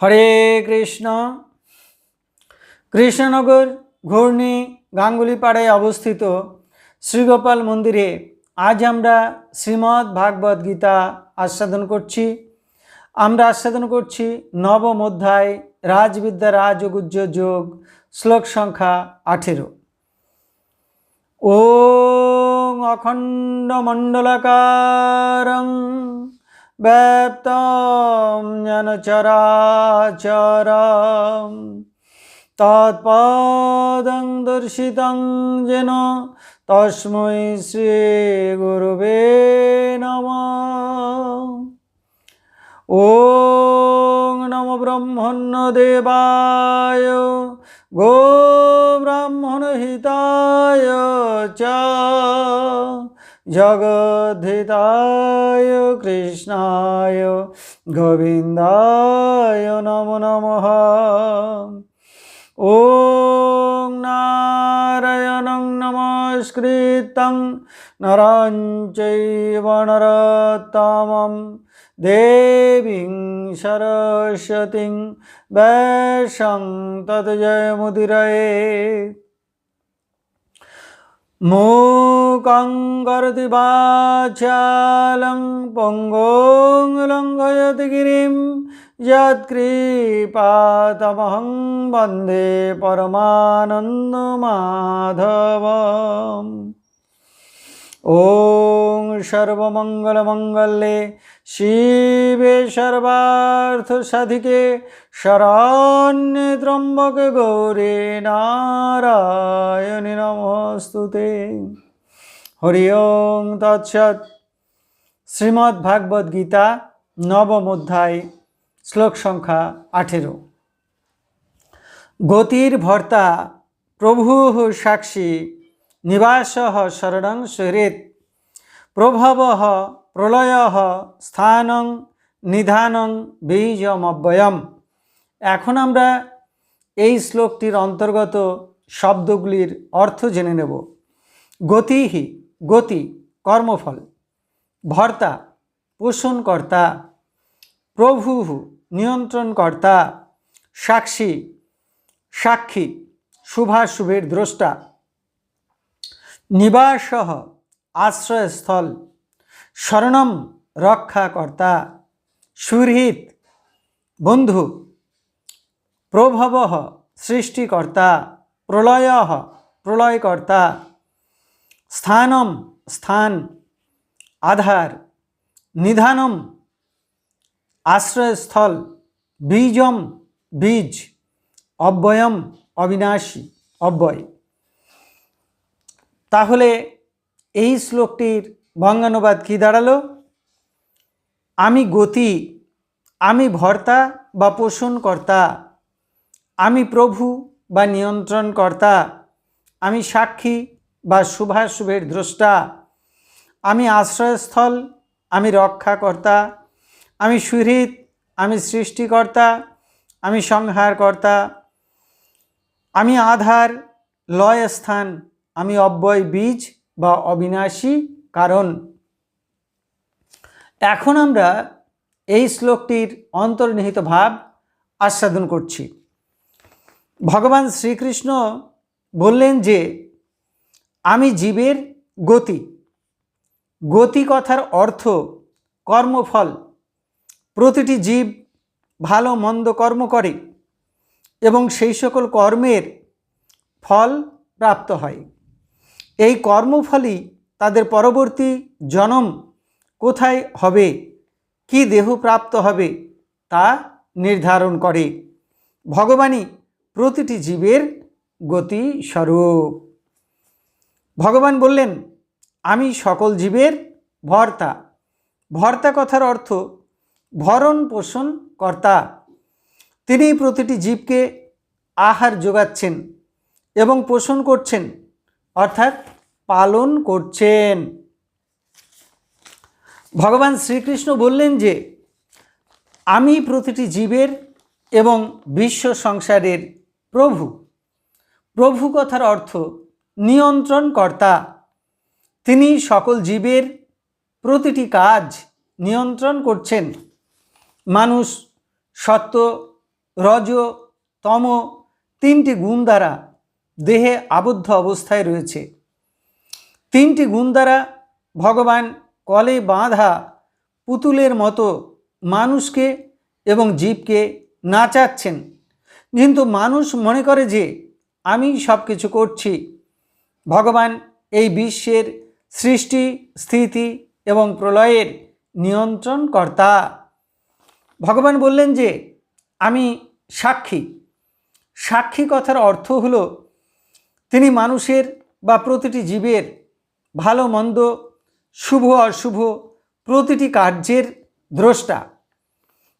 হরে কৃষ্ণ। কৃষ্ণনগর ঘূর্ণি গাঙ্গুলিপাড়ায় অবস্থিত শ্রীগোপাল মন্দিরে আজ আমরা শ্রীমদ্ ভাগবত গীতা আস্বাদন করছি। আমরা আস্বাদন করছি নবম অধ্যায়, রাজবিদ্যা রাজগুজ্জ যোগ, শ্লোক সংখ্যা আঠেরো। ব্যপ্তম যেন চরাচরম। তৎপদং দর্শিতং যেন তস্মৈ শ্রী গুরুবে নম। ও নম ব্রহ্মণ্য দেবায়, গো ব্রাহ্মণ হিতায় চ। जगद्धिताय कृष्णाय गोविन्दाय नमो नमः ॐ नारायणं नमस्कृतं नरं चैव नरोत्तमं देवीं सरस्वतीं वैशं तद्जयमुदिरये मूकं करोति वाचालं पङ्गों लङ्घयति गिरिं यत्कृपातमहं वन्दे परमानन्दमाधवम् ওং সর্বমঙ্গলমঙ্গলে শিবে সর্বার্থ সাধিকে শরণ্যে ত্রম্বকে গৌরে নারায়ণী নমস্তুতে। হরি ওং তৎসৎ। শ্রীমদ্ভাগবত গীতা, নবম অধ্যায়, শ্লোক সংখ্যা আঠেরো। গতির ভর্তা প্রভু সাক্ষী নিবাস শরণং সুহৃত প্রভব প্রলয় স্থানং নিধানং বীজমব্যয়ম এখন আমরা এই শ্লোকটির অন্তর্গত শব্দগুলির অর্থ জেনে নেব। গতিহি, গতি, কর্মফল। ভর্তা, পোষণকর্তা। প্রভু নিয়ন্ত্রণকর্তা। সাক্ষী সাক্ষী, শুভাশুভের দ্রষ্টা। নিবাস আশ্রয়স্থল। শরণম রক্ষাকর্তা। সুহৃত বন্ধু। প্রভব সৃষ্টিকর্তা। প্রলয় প্রলয়কর্তা। স্থানম স্থান। আধার। নিধানম আশ্রয়স্থল। বীজম বীজ। অব্যয়ম অবিনাশী। অব্যয়। তাহলে এই শ্লোকটির বঙ্গানুবাদ কী দাঁড়াল? আমি গতি, আমি ভর্তা বা পোষণকর্তা, আমি প্রভু বা নিয়ন্ত্রণকর্তা, আমি সাক্ষী বা শুভাশুভের দ্রষ্টা, আমি আশ্রয়স্থল, আমি রক্ষাকর্তা, আমি সুহৃদ আমি সৃষ্টিকর্তা, আমি সংহারকর্তা, আমি আধার লয় স্থান আমি অব্যয় বীজ বা অবিনাশী কারণ। এখন আমরা এই শ্লোকটির অন্তর্নিহিত ভাব আস্বাদন করছি। ভগবান শ্রীকৃষ্ণ বললেন যে, আমি জীবের গতি গতি কথার অর্থ কর্মফল। প্রতিটি জীব ভালো মন্দ কর্ম করে এবং সেই সকল কর্মের ফল প্রাপ্ত হয়। এই কর্মফলই তাদের পরবর্তী জনম কোথায় হবে? কি দেহ প্রাপ্ত হবে? তা নির্ধারণ করে। ভগবানই প্রতিটি জীবের গতি স্বরূপ ভগবান বললেন, আমি সকল জীবের ভর্তা। ভর্তা কথার অর্থ ভরণ পোষণ কর্তা। তিনি প্রতিটি জীবকে আহার যোগাচ্ছেন এবং পোষণ করছেন, অর্থাৎ পালন করছেন। ভগবান শ্রীকৃষ্ণ বললেন যে, আমি প্রতিটি জীবের এবং বিশ্ব সংসারের প্রভু। প্রভু কথার অর্থ নিয়ন্ত্রণকর্তা। তিনি সকল জীবের প্রতিটি কাজ নিয়ন্ত্রণ করছেন। মানুষ সত্য, রজ, তম তিনটি গুণ দ্বারা দেহে আবদ্ধ অবস্থায় রয়েছে। তিনটি গুণ দ্বারা ভগবান কলে বাঁধা পুতুলের মতো মানুষকে এবং জীবকে নাচাচ্ছেন। কিন্তু মানুষ মনে করে যে, আমি সব কিছু করছি। ভগবান এই বিশ্বের সৃষ্টি, স্থিতি এবং প্রলয়ের নিয়ন্ত্রণকর্তা। ভগবান বললেন যে, আমি সাক্ষী। সাক্ষী কথার অর্থ হল, তিনি মানুষের বা প্রতিটি জীবের ভালো, মন্দ, শুভ, অশুভ প্রতিটি কার্যের দ্রষ্টা।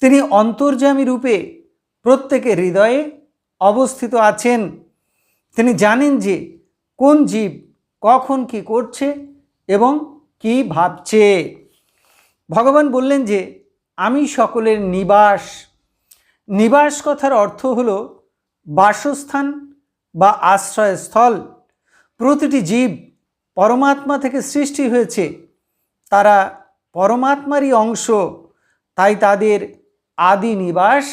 তিনি অন্তর্যামী রূপে প্রত্যেকের হৃদয়ে অবস্থিত আছেন। তিনি জানেন যে কোন জীব কখন কি করছে এবং কি ভাবছে। ভগবান বললেন যে, আমি সকলের নিবাস। নিবাস কথার অর্থ হল বাসস্থান বা আশ্রয়স্থল। প্রতিটি জীব পরমাত্মা থেকে সৃষ্টি হয়েছে। তারা পরমাত্মারই অংশ। তাই তাদের আদি নিবাস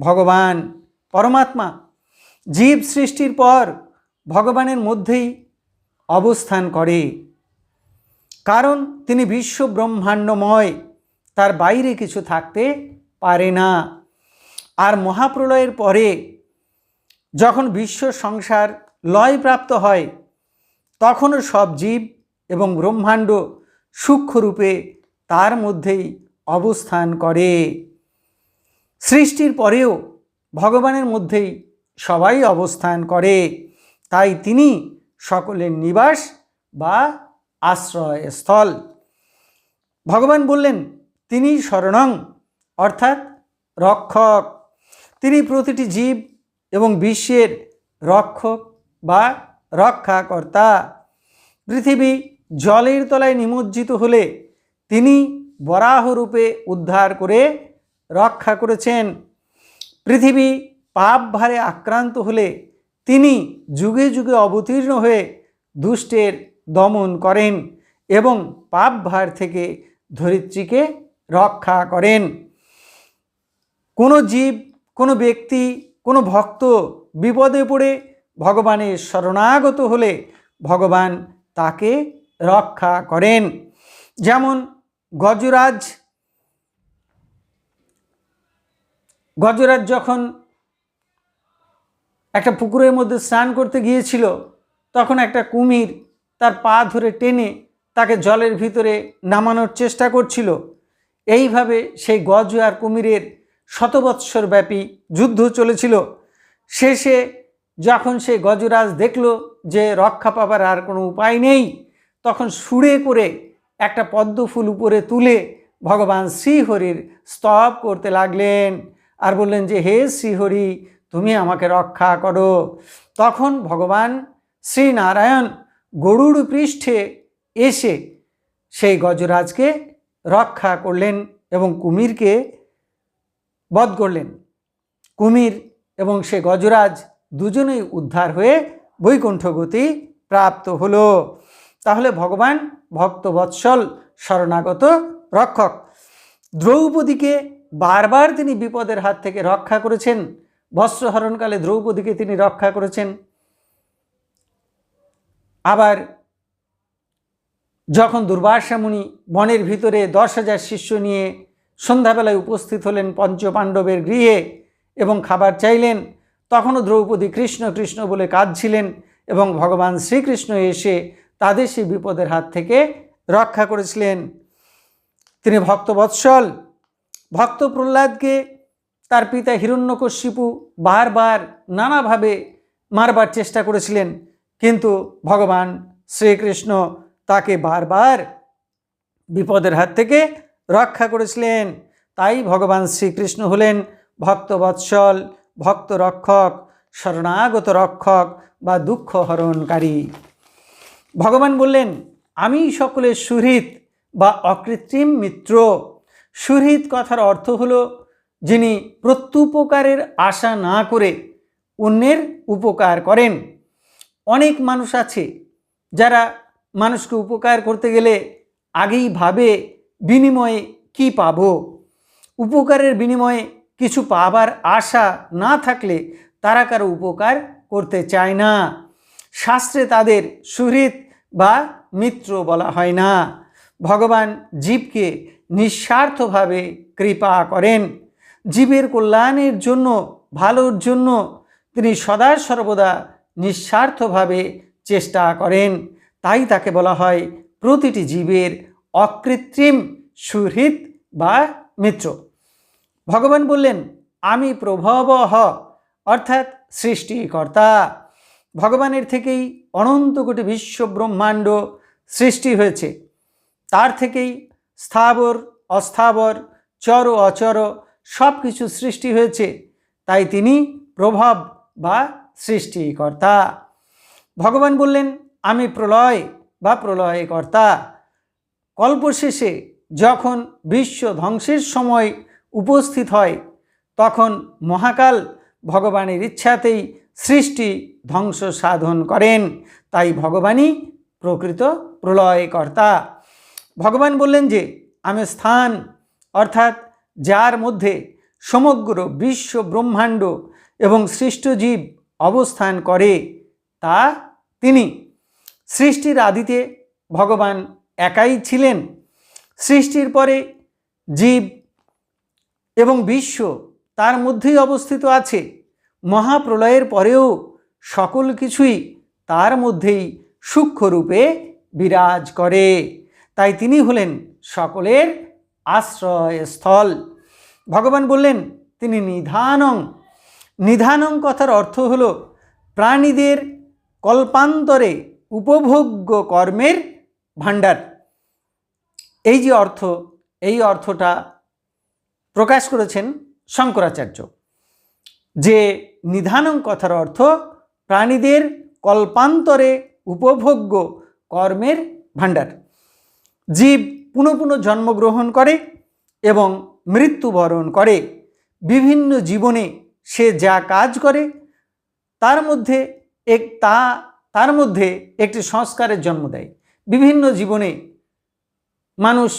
ভগবান পরমাত্মা। জীব সৃষ্টির পর ভগবানের মধ্যেই অবস্থান করে। কারণ তিনি বিশ্ব ব্রহ্মাণ্ডময় তার বাইরে কিছু থাকতে পারে না। আর মহাপ্রলয়ের পরে যখন বিশ্ব সংসার লয়প্রাপ্ত হয় তখনও সব জীব এবং ব্রহ্মাণ্ড সূক্ষ্মরূপে তার মধ্যেই অবস্থান করে। সৃষ্টির পরেও ভগবানের মধ্যেই সবাই অবস্থান করে। তাই তিনি সকলের নিবাস বা আশ্রয়স্থল। ভগবান বললেন, তিনি শরণং, অর্থাৎ রক্ষক। তিনি প্রতিটি জীব এবং বিশ্বের রক্ষক বা রক্ষাকর্তা। পৃথিবী জলের তলায় নিমজ্জিত হলে তিনি বরাহরূপে উদ্ধার করে রক্ষা করেছেন। পৃথিবী পাপ ভারে আক্রান্ত হলে তিনি যুগে যুগে অবতীর্ণ হয়ে দুষ্টের দমন করেন এবং পাপ ভার থেকে ধরিত্রীকে রক্ষা করেন। কোনো জীব, কোনো ব্যক্তি, কোনো ভক্ত বিপদে পড়ে ভগবানের শরণাগত হলে ভগবান তাকে রক্ষা করেন। যেমন গজরাজ গজরাজ যখন একটা পুকুরের মধ্যে স্নান করতে গিয়েছিল, তখন একটা কুমির তার পা ধরে টেনে তাকে জলের ভিতরে নামানোর চেষ্টা করছিল। এইভাবে সেই গজ আর কুমিরের শতবৎসরব্যাপী যুদ্ধ চলেছিল। শেষে যখন সে গজরাজ দেখল যে রক্ষা পাবার আর কোনো উপায় নেই, তখন সুরে করে একটা পদ্ম ফুল উপরে তুলে ভগবান শ্রীহরির স্তব করতে লাগলেন আর বললেন যে, হে শ্রীহরি, তুমি আমাকে রক্ষা করো। তখন ভগবান শ্রীনারায়ণ গরুড় পৃষ্ঠে এসে সেই গজরাজকে রক্ষা করলেন এবং কুমিরকে বধ করলেন। কুমির এবং সে গজরাজ দুজনেই উদ্ধার হয়ে বৈকুণ্ঠ গতি প্রাপ্ত হলো। তাহলে ভগবান ভক্তবৎসল শরণাগত রক্ষক। দ্রৌপদীকে বারবার তিনি বিপদের হাত থেকে রক্ষা করেছেন। বস্ত্রহরণকালে দ্রৌপদীকে তিনি রক্ষা করেছেন। আবার যখন দুর্বাসা মুনি বনের ভিতরে দশ হাজার শিষ্য নিয়ে সন্ধ্যাবেলায় উপস্থিত হলেন পঞ্চপাণ্ডবের গৃহে এবং খাবার চাইলেন তখনও দ্রৌপদী কৃষ্ণ কৃষ্ণ বলে কাঁদছিলেন এবং ভগবান শ্রীকৃষ্ণ এসে তাদের সেই বিপদের হাত থেকে রক্ষা করেছিলেন। তিনি ভক্তবৎসল ভক্ত প্রহ্লাদকে তার পিতা হিরণ্যকশিপু বারবার নানাভাবে মারবার চেষ্টা করেছিলেন, কিন্তু ভগবান শ্রীকৃষ্ণ তাকে বারবার বিপদের হাত থেকে রক্ষা করেছিলেন। তাই ভগবান শ্রীকৃষ্ণ হলেন ভক্তবৎসল। ভক্ত রক্ষক, শরণাগত রক্ষক বা দুঃখ হরণকারী। ভগবান বললেন, আমি সকলের সুহৃত বা অকৃত্রিম মিত্র। সুহৃত কথার অর্থ হল যিনি প্রত্যুপকারের আশা না করে অন্যের উপকার করেন। অনেক মানুষ আছে যারা মানুষকে উপকার করতে গেলে আগেই ভাবে, বিনিময়ে কি পাবো? উপকারের বিনিময়ে কিছু পাবার আশা না থাকলে তারা কারও উপকার করতে চায় না। শাস্ত্রে তাদের সুহৃত বা মিত্র বলা হয় না। ভগবান জীবকে নিঃস্বার্থভাবে কৃপা করেন। জীবের কল্যাণের জন্য, ভালোর জন্য তিনি সদা সর্বদা নিঃস্বার্থভাবে চেষ্টা করেন। তাই তাকে বলা হয় প্রতিটি জীবের অকৃত্রিম সুহৃত বা মিত্র। ভগবান বললেন, আমি প্রভবহ অর্থাৎ সৃষ্টিকর্তা। ভগবানের থেকেই অনন্ত কোটি বিশ্ব ব্রহ্মাণ্ড সৃষ্টি হয়েছে। তার থেকেই স্থাবর, অস্থাবর, চর অচর সব কিছু সৃষ্টি হয়েছে। তাই তিনি প্রভাব বা সৃষ্টিকর্তা। ভগবান বললেন, আমি প্রলয় বা প্রলয়কর্তা। কল্পশেষে যখন বিশ্ব ধ্বংসের সময় উপস্থিত হয়, তখন মহাকাল ভগবানের ইচ্ছাতেই সৃষ্টি ধ্বংস সাধন করেন। তাই ভগবানই প্রকৃত প্রলয়কর্তা। ভগবান বললেন যে, আমি স্থান, অর্থাৎ যার মধ্যে সমগ্র বিশ্ব ব্রহ্মাণ্ড এবং সৃষ্ট জীব অবস্থান করে, তা তিনি। সৃষ্টির আদিতে ভগবান একাই ছিলেন। সৃষ্টির পরে জীব এবং বিশ্ব তার মধ্যেই অবস্থিত আছে। মহাপ্রলয়ের পরেও সকল কিছুই তার মধ্যেই সূক্ষ্মরূপে বিরাজ করে। তাই তিনি হলেন সকলের আশ্রয়স্থল। ভগবান বললেন, তিনি নিধানং। নিধানং কথার অর্থ হল, প্রাণীদের কল্পান্তরে উপভোগ্য কর্মের ভাণ্ডার। এই যে অর্থ, এই অর্থটা প্রকাশ করেছেন শঙ্করাচার্য, যে নিধানং কথার অর্থ প্রাণীদের কল্পান্তরে উপভোগ্য কর্মের ভাণ্ডার। জীব পুনঃ পুনঃ জন্মগ্রহণ করে এবং মৃত্যুবরণ করে। বিভিন্ন জীবনে সে যা কাজ করে, তার মধ্যে এক তা, তার মধ্যে একটি সংস্কারের জন্ম দেয়। বিভিন্ন জীবনে মানুষ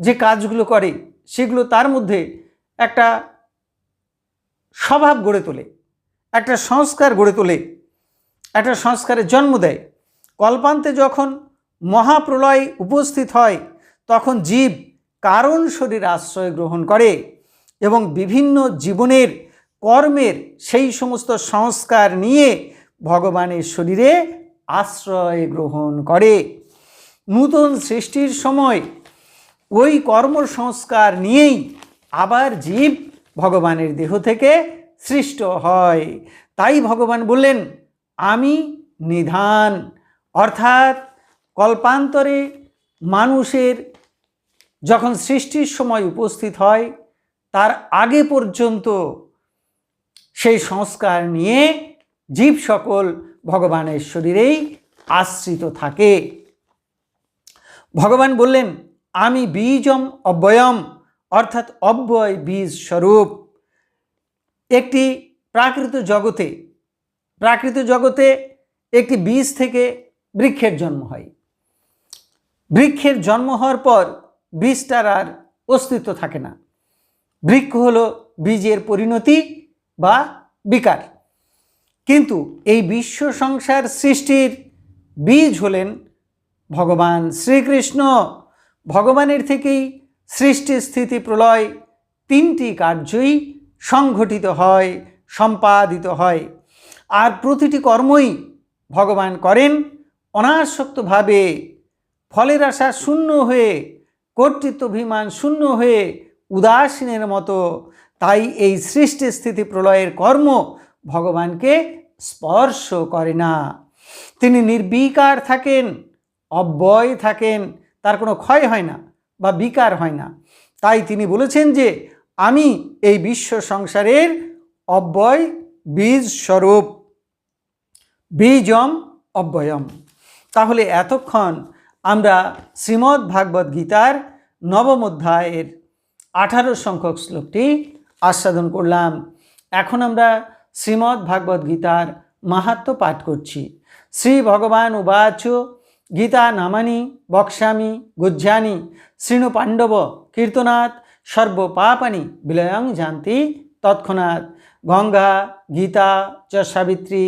যে কাজগুলো করে সেগুলো তার মধ্যে একটা স্বভাব গড়ে তোলে, একটা সংস্কার গড়ে তোলে, একটা সংস্কারের জন্ম দেয়। কল্পান্তে যখন মহাপ্রলয় উপস্থিত হয়, তখন জীব কারণ শরীর আশ্রয় গ্রহণ করে এবং বিভিন্ন জীবনের কর্মের সেই সমস্ত সংস্কার নিয়ে ভগবানের শরীরে আশ্রয় গ্রহণ করে। নূতন সৃষ্টির সময় ওই কর্মসংস্কার নিয়েই আবার জীব ভগবানের দেহ থেকে সৃষ্ট হয়। তাই ভগবান বললেন, আমি নিধান। অর্থাৎ কল্পান্তরে মানুষের যখন সৃষ্টির সময় উপস্থিত হয়, তার আগে পর্যন্ত সেই সংস্কার নিয়ে জীব সকল ভগবানের শরীরেই আশ্রিত থাকে। ভগবান বললেন আমি বীজম অব্যয়ম, অর্থাৎ অব্যয় বীজ স্বরূপ। একটি প্রাকৃত জগতে প্রাকৃত জগতে একটি বীজ থেকে বৃক্ষের জন্ম হয়। বৃক্ষের জন্ম হওয়ার পর বীজটার আর অস্তিত্ব থাকে না। বৃক্ষ হলো বীজের পরিণতি বা বিকার। কিন্তু এই বিশ্ব সংসার সৃষ্টির বীজ হলেন ভগবান শ্রীকৃষ্ণ। ভগবানের থেকেই সৃষ্টি, স্থিতি, প্রলয় তিনটি কার্যই সংঘটিত হয়, সম্পাদিত হয়। আর প্রতিটি কর্মই ভগবান করেন অনাসক্তভাবে। ফলের আশা শূন্য হয়ে, কর্তৃত্বাভিমান শূন্য হয়ে উদাসীনের মতো। তাই এই সৃষ্টি, স্থিতি, প্রলয়ের কর্ম ভগবানকে স্পর্শ করে না। তিনি নির্বিকার থাকেন, অব্যয় থাকেন তার কোনো ক্ষয় হয় না বা বিকার হয় না। তাই তিনি বলেছেন যে, আমি এই বিশ্ব সংসারের অব্যয় বীজ স্বরূপ, বীজম অব্যয়ম। তাহলে এতক্ষণ আমরা শ্রীমদ্ ভাগবত গীতার নবম অধ্যায়ের আঠারো সংখ্যক শ্লোকটি আস্বাদন করলাম। এখন আমরা শ্রীমদ্ ভাগবত গীতার মাহাত্ম পাঠ করছি। শ্রী ভগবান উবাচ গীতা নামানি বক্সামি গুজ্জানি শৃণু পাণ্ডব, কীর্তনাথ, সর্বপাপানি, বিলয়ং জানতি তৎক্ষণাৎ। গঙ্গা, গীতা, চ সাবিত্রী,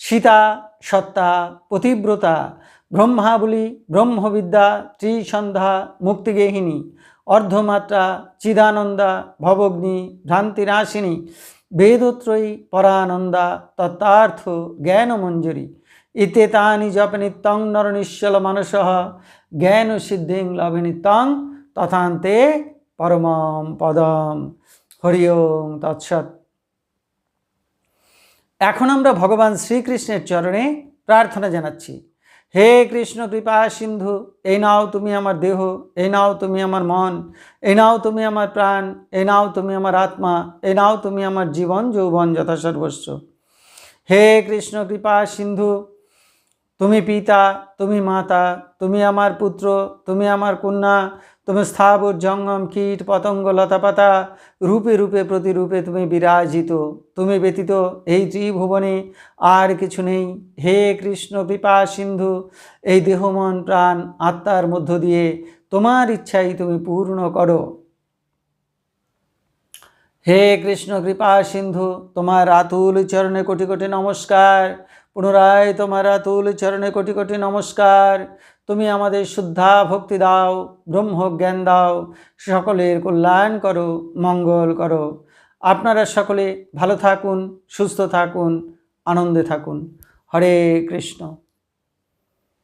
সীতা, সত্তা, পতিব্রতা, ব্রহ্মাবলী, ব্রহ্মবিদ্যা, ত্রিসন্ধ্যা মুক্তিগেহিনী অর্ধমাত্রা, চিদানন্দা, ভবগ্নি, ভ্রান্তিনাশিনী, বেদত্রয়ী, পরানন্দা, তত্ত্বার্থ, জ্ঞানমঞ্জরি ইতে তানি জপ নিত্যং নর নিশ্চল মানস জ্ঞান সিদ্ধিং লভে নিত্যং তথান্তে পরমম পদম। হরি ওম তৎসৎ। এখন আমরা ভগবান শ্রীকৃষ্ণের চরণে প্রার্থনা জানাচ্ছি। হে কৃষ্ণ কৃপা সিন্ধু, এই নাও তুমি আমার দেহ, এই নাও তুমি আমার মন, এই নাও তুমি আমার প্রাণ, এই নাও তুমি আমার আত্মা, এই নাও তুমি আমার জীবন, যৌবন যথাসর্বস্ব। হে কৃষ্ণ কৃপা সিন্ধু তুমি পিতা, তুমি মাতা, তুমি আমার পুত্র, তুমি আমার কন্যা, তুমি স্থাবর, জঙ্গম, কীট, পতঙ্গ, লতাপাতা, রূপে রূপে, প্রতিরূপে তুমি বিরাজিত, তুমি ব্যতীত এই ত্রিভুবনে আর কিছু নেই। হে কৃষ্ণ কৃপা সিন্ধু, এই দেহ, মন, প্রাণ, আত্মার মধ্য দিয়ে তোমার ইচ্ছাই তুমি পূর্ণ করো। হে কৃষ্ণ কৃপা সিন্ধু, তোমার আতুল চরণে কোটি কোটি নমস্কার। পুনরায় তোমার তুল চরণে কোটি কোটি নমস্কার। তুমি আমাদের শুদ্ধা ভক্তি দাও, ব্রহ্ম জ্ঞান দাও, সকলের কল্যাণ করো, মঙ্গল করো। আপনারা সকলে ভালো থাকুন, সুস্থ থাকুন, আনন্দে থাকুন। হরে কৃষ্ণ।